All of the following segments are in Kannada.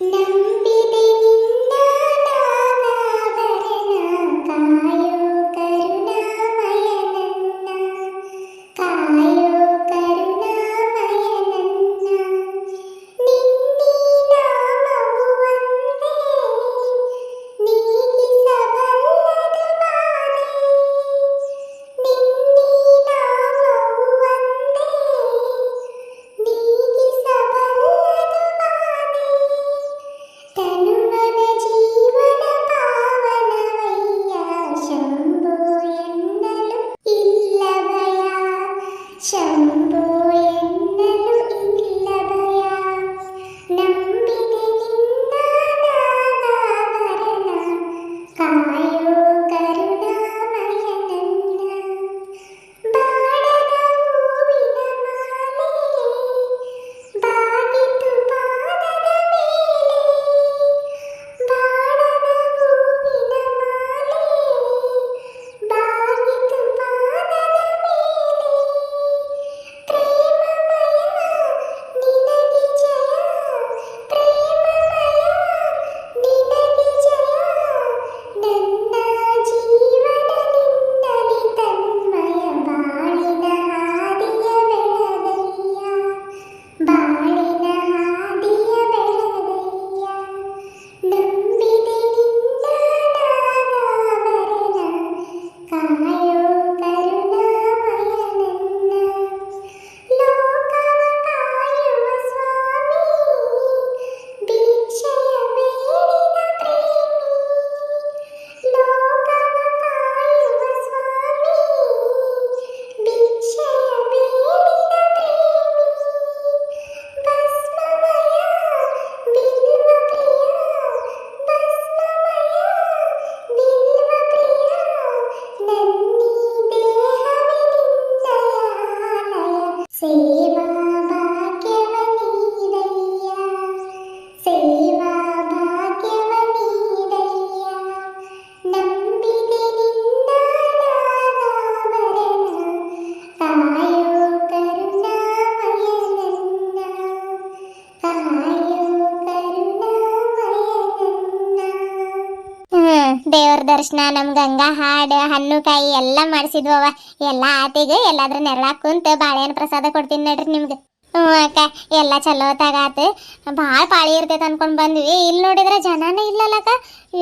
நம்பிதே ದರ್ಶನ, ನಮ್ ಗಂಗಾ ಹಾಡು, ಹಣ್ಣು ಕಾಯಿ ಎಲ್ಲ ಅವ ಎಲ್ಲ ಆತಿಗೆ ಎಲ್ಲಾದ್ರೂ ನೆರಳಾಕ್ ಕುಂತ ಬಾಳೆಹಣ್ಣು ಪ್ರಸಾದ ಕೊಡ್ತೀನಿ ನೋಡ್ರಿ ನಿಮ್ಗೆ. ಹ್ಞೂ ಅಕ್ಕ, ಎಲ್ಲ ಚಲೋ ತಗಾತು. ಭಾಳ ಪಾಳಿ ಇರ್ತೈತೆ ಅನ್ಕೊಂಡ್ ಬಂದ್ವಿ. ಇಲ್ಲಿ ನೋಡಿದ್ರೆ ಜನನೇ ಇಲ್ಲಲ್ಲಕ್ಕ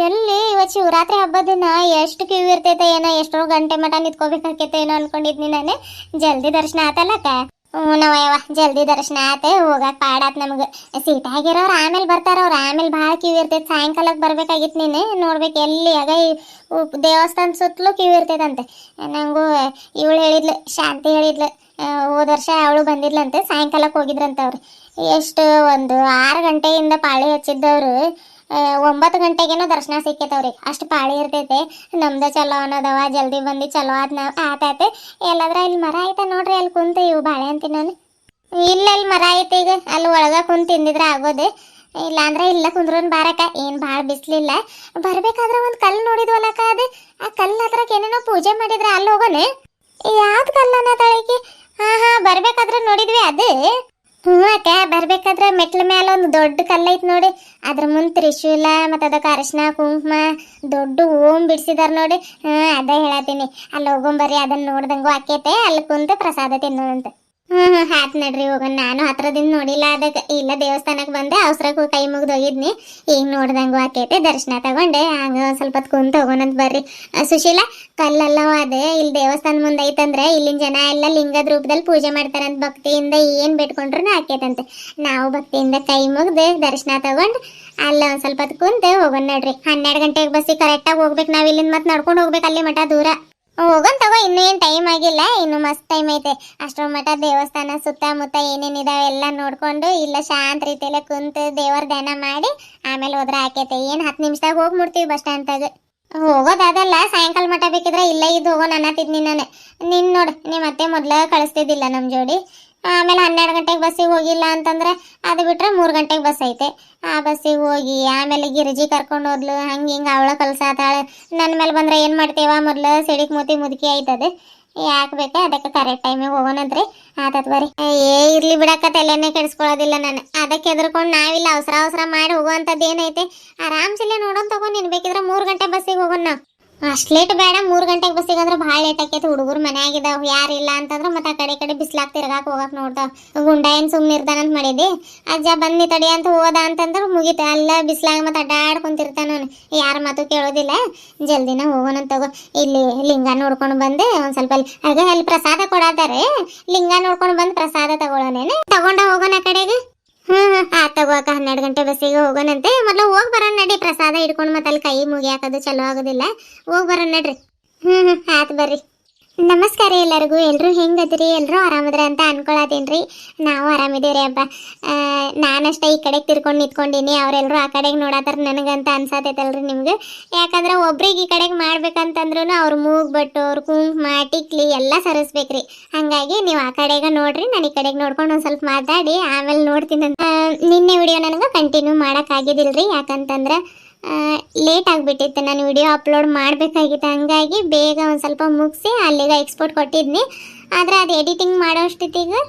ಎಲ್ಲಿ ಇವತ್ತು ಶಿವರಾತ್ರಿ ಹಬ್ಬದ ದಿನ ಎಷ್ಟು ಕ್ಯೂ ಇರ್ತೈತೆ ಏನೋ, ಎಷ್ಟೋ ಗಂಟೆ ಮಟ ನಿಂತ್ಕೋಬೇಕಾಕೈತೆ ಏನೋ ಅನ್ಕೊಂಡಿದ್ನಿ ನಾನೇ. ಜಲ್ದಿ ದರ್ಶನ ಆತಲ್ಲಕ್ಕ ಹ್ಞೂ ನಾವಯ್ಯವ ಜಲ್ದಿ ದರ್ಶನ ಆತೆ ಹೋಗಕ್ಕೆ ಪಾಡಾತ್ ನಮಗೆ. ಸೀಟ್ ಆಗಿರೋರು ಆಮೇಲೆ ಬರ್ತಾರ ಅವ್ರು, ಆಮೇಲೆ ಭಾಳ ಕ್ಯೂ ಇರ್ತೈತೆ. ಸಾಯಂಕಾಲಕ್ಕೆ ಬರ್ಬೇಕಾಗಿತ್ತು ನೀನು ನೋಡ್ಬೇಕು ಎಲ್ಲಿ, ಆಗ ದೇವಸ್ಥಾನ ಸುತ್ತಲೂ ಕ್ಯೂ ಇರ್ತೈತಂತೆ. ನಂಗೂ ಇವಳು ಹೇಳಿದ್ಲು, ಶಾಂತಿ ಹೇಳಿದ್ಲು ಹೋದ ವರ್ಷ ಅವಳು ಬಂದಿದ್ಲಂತೆ ಸಾಯಂಕಾಲಕ್ಕೆ ಹೋಗಿದ್ರಂತೆ ಅವ್ರು ಎಷ್ಟು, ಒಂದು ಆರು ಗಂಟೆಯಿಂದ ಪಾಳಿ ಹಚ್ಚಿದ್ದವ್ರು. ಒಂಬತ್ತು ಗಂಟೆಗೇನೋ ದರ್ಶನ ಸಿಕ್ಕೈತವ್ರಿ. ಅಷ್ಟು ಪಾಳಿ ಇರ್ತೈತೆ. ನಮ್ದು ಚಲೋ ಅನ್ನೋದವ, ಜಲ್ದಿ ಬಂದು ಚಲೋ ಆದ್ ನಾವು ಆತೈತೆ. ಎಲ್ಲಾದ್ರ ಇಲ್ಲಿ ಮರ ಐತೆ ನೋಡ್ರಿ, ಅಲ್ಲಿ ಕುಂತ ಇವು ಬಾಳೆ ಅಂತೀನಿ ನಾನು ಇಲ್ಲ, ಇಲ್ಲಿ ಮರ ಐತೆ ಈಗ. ಅಲ್ಲಿ ಒಳಗ ಕುಂತ ತಿಂದಿದ್ರೆ ಆಗೋದು. ಇಲ್ಲ ಅಂದ್ರೆ ಇಲ್ಲ ಕುಂದ್ರೋನ್ ಬಾರಕ. ಏನ್ ಭಾಳ ಬಿಸ್ಲಿಲ್ಲ. ಬರ್ಬೇಕಾದ್ರೆ ಒಂದ್ ಕಲ್ಲು ನೋಡಿದ್ವಲ್ಲಕ್ಕ ಅದು. ಆ ಕಲ್ಲು ಹತ್ರಕ್ಕೆ ಏನೇನೋ ಪೂಜೆ ಮಾಡಿದ್ರೆ ಅಲ್ಲಿ ಹೋಗೋಣ. ಯಾವ್ದು ಕಲ್ಲನ ತಳಕಿ? ಹಾ ಹಾ ಬರ್ಬೇಕಾದ್ರೆ ನೋಡಿದ್ವಿ ಅದು. ಹ್ಞೂ ಅಕ್ಕ ಬರ್ಬೇಕಾದ್ರೆ ಮೆಟ್ಲ ಮೇಲೆ ಒಂದು ದೊಡ್ಡ ಕಲ್ಲು ಐತೆ ನೋಡಿ. ಅದ್ರ ಮುಂದೆ ತ್ರಿಶೂಲ, ಮತ್ತು ಅದಕ್ಕೆ ಅರಶಿನ ಕುಂಕುಮ, ದೊಡ್ಡ ಓಂ ಬಿಡಿಸಿದಾರೆ ನೋಡಿ. ಹ್ಞೂ ಅದೇ ಹೇಳತ್ತೀನಿ ಅಲ್ಲಿ ಹೋಗೊಂಬರ್ರಿ ಅದನ್ನ ನೋಡ್ದಂಗೂ ಆಕೈತೆ. ಅಲ್ಲಿ ಕುಂತು ಪ್ರಸಾದ ತಿನ್ನೋದಂತ ಹ್ಮ್ ಆತ್ ನಡ್ರಿ ಹೋಗೋಣ ನಾನು ಹತ್ರದಿಂದ ನೋಡಿಲ್ಲ ಅದಕ್ಕೆ. ಇಲ್ಲ ದೇವಸ್ಥಾನಕ್ಕೆ ಬಂದೆ ಅವಸರಕ್ಕೆ ಕೈ ಮುಗ್ದು ಹೋಗಿದ್ನಿ. ಈಗ ನೋಡ್ದಂಗೂ ಆಕೈತೆ. ದರ್ಶನ ತಗೊಂಡೆ. ಹಂಗ ಒಂದ್ ಸ್ವಲ್ಪ ಕುಂತ ಹೋಗೋಣಂತ ಬರ್ರಿ. ಆ, ಸುಶೀಲ ಕಲ್ಲಲ್ಲವ ಅದೇ. ಇಲ್ಲಿ ದೇವಸ್ಥಾನ ಮುಂದೆ ಐತಂದ್ರೆ ಇಲ್ಲಿನ ಜನ ಎಲ್ಲ ಲಿಂಗದ ರೂಪದಲ್ಲಿ ಪೂಜೆ ಮಾಡ್ತಾರಂತ ಭಕ್ತಿಯಿಂದ ಏನ್ ಬೇಡ್ಕೊಂಡ್ರು ಆಕೈತಂತೆ. ನಾವು ಭಕ್ತಿಯಿಂದ ಕೈ ಮುಗ್ದು ದರ್ಶನ ತಗೊಂಡು ಅಲ್ಲ ಒಂದ್ ಸ್ವಲ್ಪ ಹೊತ್ತು ಕುಂತ ಹೋಗೋಣ ನಡ್ರಿ. ಹನ್ನೆರಡು ಗಂಟೆಗೆ ಬಸ್ಸಿಗೆ ಕರೆಕ್ಟಾಗಿ ಹೋಗ್ಬೇಕು. ನಾವ್ ಇಲ್ಲಿಂದ ಮತ್ತೆ ನಡ್ಕೊಂಡು ಹೋಗ್ಬೇಕು. ಅಲ್ಲಿ ಮಠ ದೂರ. ಹೋಗೋಣ ತಗೋ, ಇನ್ನೂ ಏನು ಟೈಮ್ ಆಗಿಲ್ಲ, ಇನ್ನು ಮಸ್ತ್ ಟೈಮ್ ಐತೆ. ಅಷ್ಟರ ಮಠ, ದೇವಸ್ಥಾನ ಸುತ್ತಮುತ್ತ ಏನೇನ್ ಇದಾವೆ ಎಲ್ಲ ನೋಡ್ಕೊಂಡು ಇಲ್ಲ ಶಾಂತ ರೀತಿಯಲ್ಲೇ ಕುಂತು ದೇವರ ಧ್ಯಾನ ಮಾಡಿ ಆಮೇಲೆ ಹೋದ್ರೆ ಆಕೈತೆ. ಏನು ಹತ್ತು ನಿಮಿಷದಾಗ ಹೋಗಿ ಮುಡ್ತೀವಿ ಬಸ್ ಸ್ಟ್ಯಾಂಡ್ದಾಗ. ಹೋಗೋದಾದಲ್ಲ, ಸಾಯಂಕಾಲ ಮಠ ಬೇಕಿದ್ರೆ ಇಲ್ಲೇ ಹೋಗೋ ಹೋಗೋಣ ಅನ್ನತಿದ್ನಿ ನಾನು ನಿನ್ನ ನೋಡು ನಿಮ್ಮ ಅತ್ತೆ ಮೊದಲ ಕಳಿಸ್ತಿದ್ದಿಲ್ಲ ನಮ್ಮ ಜೋಡಿ. ಆಮೇಲೆ ಹನ್ನೆರಡು ಗಂಟೆಗೆ ಬಸ್ಸಿಗೆ ಹೋಗಿಲ್ಲ ಅಂತಂದ್ರೆ ಅದು ಬಿಟ್ಟರೆ ಮೂರು ಗಂಟೆಗೆ ಬಸ್ ಐತೆ. ಆ ಬಸ್ಸಿಗೆ ಹೋಗಿ, ಆಮೇಲೆ ಗಿರಿಜಿ ಕರ್ಕೊಂಡು ಹೋದ್ಲು, ಹಂಗೆ ಹಿಂಗೆ ಅವಳ ಕಲ್ಸಾತಾಳೆ ನನ್ನ ಮೇಲೆ ಬಂದ್ರೆ ಏನು ಮಾಡ್ತೇವ? ಮೊದಲು ಸಿಡಿಕ್ ಮೂತಿ ಮುದುಕಿ ಆಯ್ತದೆ. ಯಾಕೆ ಬೇಕಾ ಅದಕ್ಕೆ ಕರೆಕ್ಟ್ ಟೈಮಿಗೆ ಹೋಗೋಣಂತ್ರಿ ಆತತ್ ಬರ್ರಿ. ಏ, ಇರ್ಲಿ ಬಿಡಕ್ಕ, ತಲೆನೇ ಕೆಡಿಸ್ಕೊಳ್ಳೋದಿಲ್ಲ ನಾನು. ಅದಕ್ಕೆ ಎದ್ರಕೊಂಡು ನಾವಿಲ್ಲ ಅವಸರ ಅವಸರ ಮಾಡಿ ಹೋಗುವಂಥದ್ದು ಏನೈತೆ? ಆರಾಮ್ಸಿಲ್ಲೇ ನೋಡೋಣ ತಗೋ, ನೀನು ಬೇಕಿದ್ರೆ ಮೂರು ಗಂಟೆ ಬಸ್ಸಿಗೆ ಹೋಗೋಣ ನಾವು. ಅಷ್ಟು ಲೇಟ್ ಬೇಡ, ಮೂರು ಗಂಟೆಗೆ ಬಸ್ಸಿಗೆ ಅಂದ್ರೆ ಭಾಳ ಲೇಟ್ ಆಕೈತಿ. ಹುಡುಗರು ಯಾರು ಇಲ್ಲ ಅಂತಂದ್ರೆ ಮತ್ತೆ ಆ ಕಡೆ ಕಡೆ ಬಿಸಿಲಾಗ ತಿರ್ಗಾಕ್ ಹೋಗಕ್ ನೋಡ್ತಾವ. ಗುಂಡ ಏನು ಸುಮ್ಮನೆ ಇರ್ತಾನಂತ ಮಾಡಿದ್ದಿ? ಅಜ್ಜ ಬಂದು ತಡಿ ಅಂತ ಹೋದ ಅಂತಂದ್ರೆ ಮುಗೀತು. ಅಲ್ಲ ಬಿಸ್ಲಾಗ ಮತ್ತೆ ಅಡ್ಡಾಡ್ಕೊಂತಿರ್ತಾನ ಯಾರ ಮಾತು ಕೇಳೋದಿಲ್ಲ. ಜಲ್ದಿನ ಹೋಗೋಣ ತಗೋ. ಇಲ್ಲಿ ಲಿಂಗ ನೋಡ್ಕೊಂಡು ಬಂದೆ. ಒಂದು ಸ್ವಲ್ಪ ಅಲ್ಲಿ ಅದೇ ಅಲ್ಲಿ ಪ್ರಸಾದ ಕೊಡಾತಾರೆ? ಲಿಂಗ ನೋಡ್ಕೊಂಡು ಬಂದು ಪ್ರಸಾದ ತಗೊಳ್ಳೋನೇನೆ ತಗೊಂಡ ಹೋಗೋಣ ಕಡೆಗೆ. ಹ್ಮ್ ತಗೋಕ ಹನ್ನೆರಡು ಗಂಟೆ ಬಸ್ಸಿಗೆ ಹೋಗೋಣಂತೆ. ಮೊದಲು ಹೋಗಿ ಬರೋಣ ನಡಿ, ಪ್ರಸಾದ ಹಿಡ್ಕೊಂಡು ಮತ್ತೆ ಅಲ್ಲಿ ಕೈ ಮುಗಿಯಾಕದು ಚಲೋ ಆಗೋದಿಲ್ಲ. ಹೋಗಿ ಬರೋಣ ನಡ್ರಿ. ಹ್ಞೂ ಹ್ಞೂ ಆಯ್ತು ಬರ್ರಿ. ನಮಸ್ಕಾರ ಎಲ್ಲರಿಗೂ. ಎಲ್ಲರೂ ಹೆಂಗದ್ರಿ? ಎಲ್ಲರೂ ಆರಾಮದ್ರ ಅಂತ ಅನ್ಕೊಳತೀನ್ರಿ ನಾವು ಆರಾಮಿದ್ದೀವ್ರಿ ಹಬ್ಬ. ನಾನಷ್ಟೇ ಈ ಕಡೆಗೆ ತಿರ್ಕೊಂಡು ನಿಂತ್ಕೊಂಡೀನಿ. ಅವರೆಲ್ಲರೂ ಆ ಕಡೆಗೆ ನೋಡತ್ತಾರ ನನಗಂತ ಅನ್ಸತೈತಲ್ರಿ ನಿಮ್ಗೆ. ಯಾಕಂದ್ರೆ ಒಬ್ರಿಗೆ ಈ ಕಡೆಗೆ ಮಾಡ್ಬೇಕಂತಂದ್ರೂ ಅವ್ರ ಮೂಗ್ ಬಟ್ಟು, ಅವ್ರ ಕುಂಕುಮ ಟಿಕ್ಲಿ ಎಲ್ಲ ಸರಿಸ್ಬೇಕ್ರಿ. ಹಂಗಾಗಿ ನೀವು ಆ ಕಡೆಗೆ ನೋಡ್ರಿ, ನಾನು ಈ ಕಡೆಗೆ ನೋಡ್ಕೊಂಡು ಒಂದು ಸ್ವಲ್ಪ ಮಾತಾಡಿ, ಆಮೇಲೆ ನೋಡ್ತೀನಿ ನಿನ್ನೆ ವಿಡಿಯೋ ನನಗೆ ಕಂಟಿನ್ಯೂ ಮಾಡೋಕ್ಕಾಗಿದ್ದಿಲ್ರಿ ಯಾಕಂತಂದ್ರೆ ಲೇಟ್ ಆಗಿಬಿಟ್ಟಿತ್ತು. ನಾನು ವಿಡಿಯೋ ಅಪ್ಲೋಡ್ ಮಾಡಬೇಕಾಗಿತ್ತು. ಹಂಗಾಗಿ ಬೇಗ ಒಂದು ಸ್ವಲ್ಪ ಮುಗಿಸಿ ಅಲ್ಲಿಗೆ ಎಕ್ಸ್ಪೋರ್ಟ್ ಕೊಟ್ಟಿದ್ನಿ. ಆದರೆ ಅದು ಎಡಿಟಿಂಗ್ ಮಾಡೋಷ್ಟೊತ್ತಿಗೆ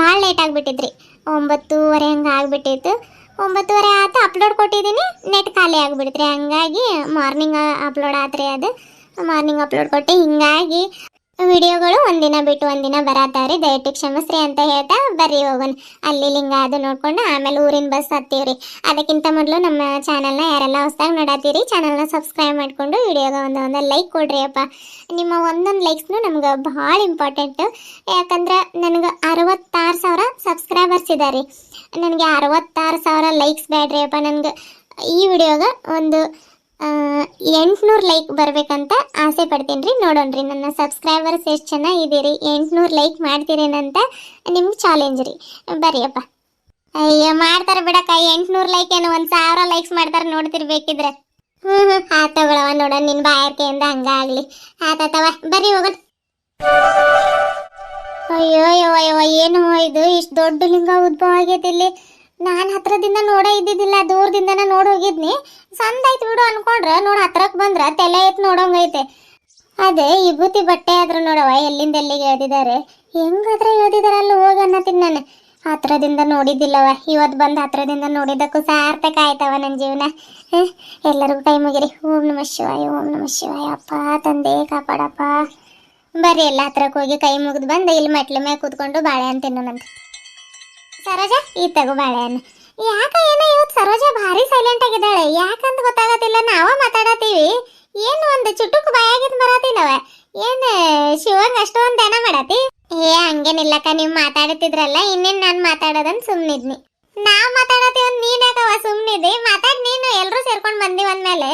ಭಾಳ ಲೇಟ್ ಆಗಿಬಿಟ್ಟಿದ್ರಿ ಒಂಬತ್ತೂವರೆ ಹಂಗೆ ಆಗಿಬಿಟ್ಟಿತ್ತು. ಒಂಬತ್ತುವರೆ ಆತ ಅಪ್ಲೋಡ್ ಕೊಟ್ಟಿದ್ದೀನಿ. ನೆಟ್ ಖಾಲಿ ಆಗಿಬಿಡ್ತ್ರಿ. ಹಂಗಾಗಿ ಮಾರ್ನಿಂಗ್ ಅಪ್ಲೋಡ್ ಆತ್ರಿ ಅದು. ಮಾರ್ನಿಂಗ್ ಅಪ್ಲೋಡ್ ಕೊಟ್ಟೆ ಹಿಂಗಾಗಿ ವಿಡಿಯೋಗಳು ಒಂದಿನ ಬಿಟ್ಟು ಒಂದಿನ ಬರತ್ತಾವ್ರಿ ದಯವಿಟ್ಟು ಕ್ಷಮಸ್ರಿ ಅಂತ ಹೇಳ್ತಾ ಬರ್ರಿ ಹೋಗೋಣ. ಅಲ್ಲಿ ಲಿಂಗ ಅದು ನೋಡ್ಕೊಂಡು ಆಮೇಲೆ ಊರಿನ ಬಸ್ ಹತ್ತೀವ್ರಿ. ಅದಕ್ಕಿಂತ ಮೊದಲು ನಮ್ಮ ಚಾನಲ್ನ ಯಾರೆಲ್ಲ ಹೊಸ್ದಾಗಿ ನೋಡತ್ತೀರಿ, ಚಾನಲ್ನ ಸಬ್ಸ್ಕ್ರೈಬ್ ಮಾಡಿಕೊಂಡು ವಿಡಿಯೋಗೆ ಒಂದು ಒಂದು ಲೈಕ್ ಕೊಡ್ರಿ ಅಪ್ಪ ನಿಮ್ಮ ಒಂದೊಂದು ಲೈಕ್ಸ್ನು ನಮ್ಗೆ ಭಾಳ ಇಂಪಾರ್ಟೆಂಟು ಯಾಕಂದ್ರೆ ನನಗೆ ಅರವತ್ತಾರು ಸಾವಿರ ಸಬ್ಸ್ಕ್ರೈಬರ್ಸ್ ಇದ್ದಾರೆ ನನಗೆ ಅರವತ್ತಾರು ಸಾವಿರ ಲೈಕ್ಸ್ ಬೇಡ್ರಿ ಅಪ್ಪ ನನಗೆ. ಈ ವಿಡಿಯೋಗ ಒಂದು ಎಂಟುನೂರು ಲೈಕ್ ಬರಬೇಕಂತ ಆಸೆ ಪಡ್ತೀನಿ ರೀ. ನೋಡೋಣ ರೀ, ನನ್ನ ಸಬ್ಸ್ಕ್ರೈಬರ್ಸ್ ಎಷ್ಟು ಚೆನ್ನಾಗಿದ್ದೀರಿ ಎಂಟುನೂರು ಲೈಕ್ ಮಾಡ್ತೀರೇನಂತ ನಿಮ್ಗೆ ಚಾಲೆಂಜ್ ರೀ. ಬರೀಪ್ಪ ಅಯ್ಯೋ, ಮಾಡ್ತಾರೆ ಬಿಡಕ್ಕ, ಎಂಟುನೂರು ಲೈಕ್ ಏನು ಒಂದು ಸಾವಿರ ಲೈಕ್ಸ್ ಮಾಡ್ತಾರೆ ನೋಡ್ತಿರ್ಬೇಕಿದ್ರೆ ಹ್ಞೂ ಹ್ಞೂ ಆತ ತಗೊಳವ ನೋಡೋಣ ನಿನ್ನ ಬಾಯಾರಿಕೆಯಿಂದ ಹಂಗಾಗಲಿ. ಆತಾತವ ಬರ್ರಿ ಹೋಗೋಣ. ಅಯ್ಯೋ ಅಯ್ಯೋ ಅಯ್ಯೋ ಏನು ಇದು? ಇಷ್ಟು ದೊಡ್ಡ ಲಿಂಗ ಉದ್ಭವ ಆಗೈತಿ ಇಲ್ಲಿ. ನಾನು ಹತ್ರದಿಂದ ನೋಡ ಇದ್ದಿದ್ದಿಲ್ಲ, ದೂರದಿಂದನ ನೋಡ್ ಹೋಗಿದ್ನಿ. ಸಂದ ಆಯ್ತು ಬಿಡು ಅನ್ಕೊಂಡ್ರ, ನೋಡ್ ಹತ್ರಕ್ ಬಂದ್ರ ತಲೆ ಐತ್ ನೋಡೋಂಗೈತೆ. ಅದೇ, ವಿಭೂತಿ ಬಟ್ಟೆ ಆದ್ರೂ ನೋಡವ ಎಲ್ಲಿಂದ ಎಲ್ಲಿಗೆ ಎಳ್ದಿದ್ದಾರೆ ಹೆಂಗಾದ್ರ ಅಲ್ಲಿ ಹೋಗಿ ಅನ್ನತೀನಿ ನಾನು. ಹತ್ರದಿಂದ ನೋಡಿದ್ದಿಲ್ಲವ ಇವತ್ತು ಬಂದು ಹತ್ರದಿಂದ ನೋಡಿದ್ದಕ್ಕೂ ಸಾರ್ಥಕ ಆಯ್ತವ ನನ್ನ ಜೀವನ. ಎಲ್ಲರಿಗೂ ಟೈಮ್ ಆಗಿರಿ ಓಂ ನಮ ಶಿವಾಯ, ಓಂ ನಮ ಶಿವಾಯ. ಅಪ್ಪ, ತಂದೆ, ಕಾಪಾಡಪ್ಪ. ಬರೀ ಎಲ್ಲ ಹತ್ರಕ್ಕೆ ಹೋಗಿ ಕೈ ಮುಗಿದು ಬಂದು, ಇಲ್ಲಿ ಮೆಟ್ಲ ಮೇಲೆ ಕೂತ್ಕೊಂಡು ಬಾಳೆಹಣ್ಣು ತಿನ್ನೋಣಂತೆ. ಸರೋಜ, ಈ ತಗೋ ಯಾಕ ಏನ ಇವತ್ತು ಸರೋಜ ಭಾರಿ ಸೈಲೆಂಟ್ ಆಗಿದ್ದಾಳೆ? ಯಾಕಂತ ಗೊತ್ತಾಗತ್ತಿಲ್ಲ, ನಾವ ಮಾತಾಡತ್ತೀವಿ. ಏನು ಒಂದು ಚುಟುಕು ಬಾಯಾಗಿದ್ ಬರತ್ತಿಲ್ಲವ ಏನ್, ಶಿವಂಗ್ ಅಷ್ಟೊಂದ್ ದನ ಮಾಡತಿ ಏ, ಹಂಗೇನಿಲ್ಲಕ್ಕ, ನೀವು ಮಾತಾಡುತ್ತಿದ್ರಲ್ಲ, ಇನ್ನೇನ್ ನಾನ್ ಮಾತಾಡೋದನ್ ಸುಮ್ನಿದ್ನಿ. ನಾವ್ ಮಾತಾಡತ್ತೀವಿ, ನೀನ್ ಯಾಕವ ಸುಮ್ನಿದ್ದಿ? ಮಾತಾಡ್, ನೀನು ಎಲ್ಲರೂ ಸೇರ್ಕೊಂಡ್ ಬಂದಿವ್ ಅಂದ್ಮೇಲೆ.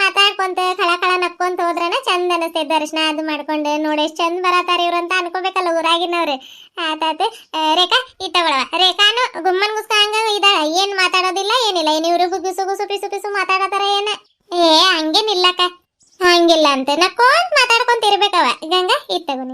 ಮಾತಾಡ್ಕೊಂತ ಕಳ ಕಳ ನಕ್ಕೊಂತ ಹೋದ್ರನ ಚಂದ ಅನಸ್ತೈತೆ ದರ್ಶನ ಅದು ಮಾಡ್ಕೊಂಡು. ನೋಡಿ ಎಷ್ಟು ಚಂದ ಬರತಾರ ಇವ್ರು ಅಂತ ಅನ್ಕೋಬೇಕಲ್ಲ ಊರಾಗಿನವ್ರು. ಆತಾತೆ ರೇಖಾ, ಈ ತಗೊಳವ. ರೇಖಾನು ಗುಮ್ಮನ್ ಗುಸ್ಕ ಹಂಗ ಏನ್ ಮಾತಾಡೋದಿಲ್ಲ, ಏನಿಲ್ಲ. ಏನ್ ಇವ್ರು ಗುಸು ಗುಸು ಪಿಸು ಪಿಸು ಮಾತಾಡತಾರ ಏನ? ಏ, ಹಂಗೇನಿಲ್ಲಕ್ಕ. ಹಂಗಿಲ್ಲ ಅಂತ. ನಕ್ಕೊಂತ ಮಾತಾಡ್ಕೊಂತ ಇರ್ಬೇಕವ. ಗಂಗಾ ಈ ತಗೋ